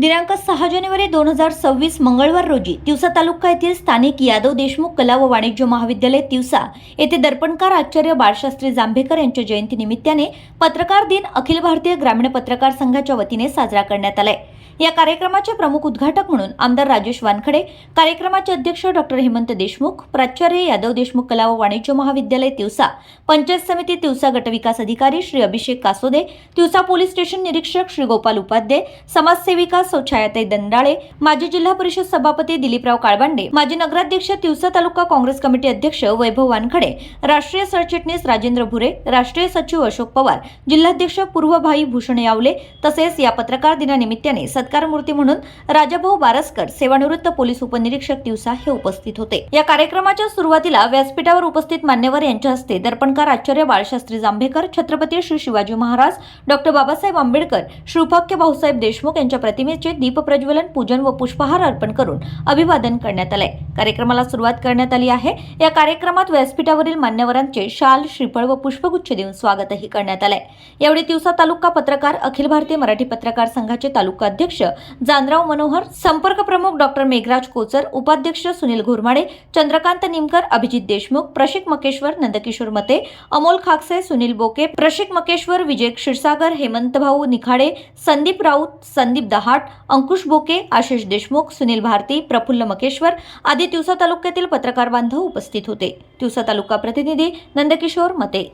दिनांक सहा जानेवारी दोन हजार सव्वीस मंगळवार रोजी तिवसा तालुका येथील स्थानिक यादव देशमुख कला व वाणिज्य महाविद्यालय तिवसा येथे दर्पणकार आचार्य बाळशास्त्री जांभेकर यांच्या जयंतीनिमित्ताने पत्रकार दिन अखिल भारतीय ग्रामीण पत्रकार संघाच्या वतीने साजरा करण्यात आलाय. या कार्यक्रमाचे प्रमुख उद्घाटक म्हणून आमदार राजेश वानखडे कार्यक्रमाचे अध्यक्ष डॉक्टर हेमंत देशमुख प्राचार्य यादव देशमुख कला व वाणिज्य महाविद्यालय तिवसा पंचायत समिती तिवसा गटविकास अधिकारी श्री अभिषेक कासोदे तिवसा पोलीस स्टेशन निरीक्षक श्री गोपाल उपाध्ये समाजसेविका सौछायाताई दंडाळे माजी जिल्हा परिषद सभापती दिलीपराव काळबांडे माजी नगराध्यक्ष तिवसा तालुका काँग्रेस कमिटी अध्यक्ष वैभव वानखडे राष्ट्रीय सरचिटणीस राजेंद्र भुरे राष्ट्रीय सचिव अशोक पवार जिल्हाध्यक्ष पूर्वभाई भूषण यावले तसेच या पत्रकार दिनानिमित्ताने सत्कार मूर्ती म्हणून राजाभाऊ बारसकर सेवानिवृत्त पोलीस उपनिरीक्षक दिवसा हे उपस्थित होते. या कार्यक्रमाच्या सुरुवातीला व्यासपीठावर उपस्थित मान्यवर यांच्या हस्ते दर्पणकार आचार्य बाळशास्त्री जांभेकर छत्रपती श्री शिवाजी महाराज डॉक्टर बाबासाहेब आंबेडकर श्रीपाक्य भाऊसाहेब देशमुख यांच्या प्रतिमेचे दीपप्रज्वलन पूजन व पुष्पहार अर्पण करून अभिवादन करण्यात आले कार्यक्रमाला सुरुवात करण्यात आली आहे. या कार्यक्रमात व्यासपीठावरील मान्यवरांचे शाल श्रीफळ व पुष्पगुच्छ देऊन स्वागतही करण्यात आलंय. यावेळी तिवसा तालुका पत्रकार अखिल भारतीय मराठी पत्रकार संघाचे तालुका अध्यक्ष जानराव मनोहर संपर्क प्रमुख डॉक्टर मेघराज कोचर उपाध्यक्ष सुनील घोरमाडे चंद्रकांत निमकर अभिजित देशमुख प्रशिक मकेश्वर नंदकिशोर मते अमोल खाकसे सुनील बोके प्रशिक मकेश्वर विजय क्षीरसागर हेमंत भाऊ निखाडे संदीप राऊत संदीप दहाट अंकुश बोके आशिष देशमुख सुनील भारती प्रफुल्ल मकेश्वर आदी तिवसा तालुक्यातील पत्रकार बांधव उपस्थित होते. तिवसा तालुका प्रतिनिधी नंदकिशोर मते.